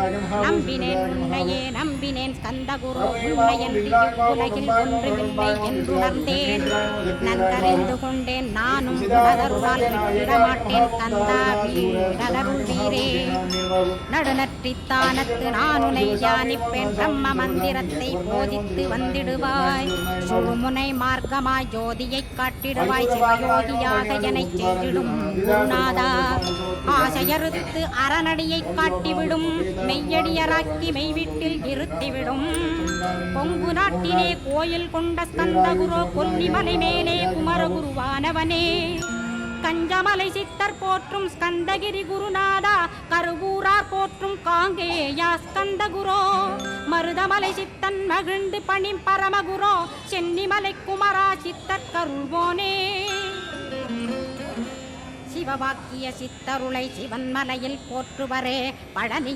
நம்பினேன் உன்னையே நம்பினேன் ஸ்கந்தகுரு உன்னையன்றி இவ்வுலகில் ஒன்றுமில்லை என்றுணர்ந்தேன். நன்கறிந்து கொண்டேன். நானும் உணர்வால் விடமாட்டேன் தந்தா வீரரும் வீரே நடுநற்றித்தானத்து நான் உனை பிரம்ம மந்திரத்தை போதித்து வந்திடுவாய். சுழுமுனை மார்க்கமாய் ஜோதியைக் காட்டிடுவாய். சிவயோகியாக என செய்திடும் குருநாதா ஆசையறுத்து அறநடியைக் காட்டிவிடும். மெய்யடியராக்கி மெய்வீட்டில் இருத்திவிடும். கொங்கு நாட்டிலே கோயில் கொண்ட ஸ்கந்தகுரு கொல்லிமலை மேலே குருவானவனே கஞ்சமலை சித்தர் போற்றும் ஸ்கந்தகிரி குருநாதா கருவூரார் போற்றும் காங்கேயா ஸ்கந்த குரோ மருதமலை சித்தன் மகிழ்ந்து பணி பரமகுரோ சென்னிமலை குமரா சித்தர் கருள்வோனே சிவவாக்கிய சித்தருளை சிவன்மலையில் போற்றுவரே பழனி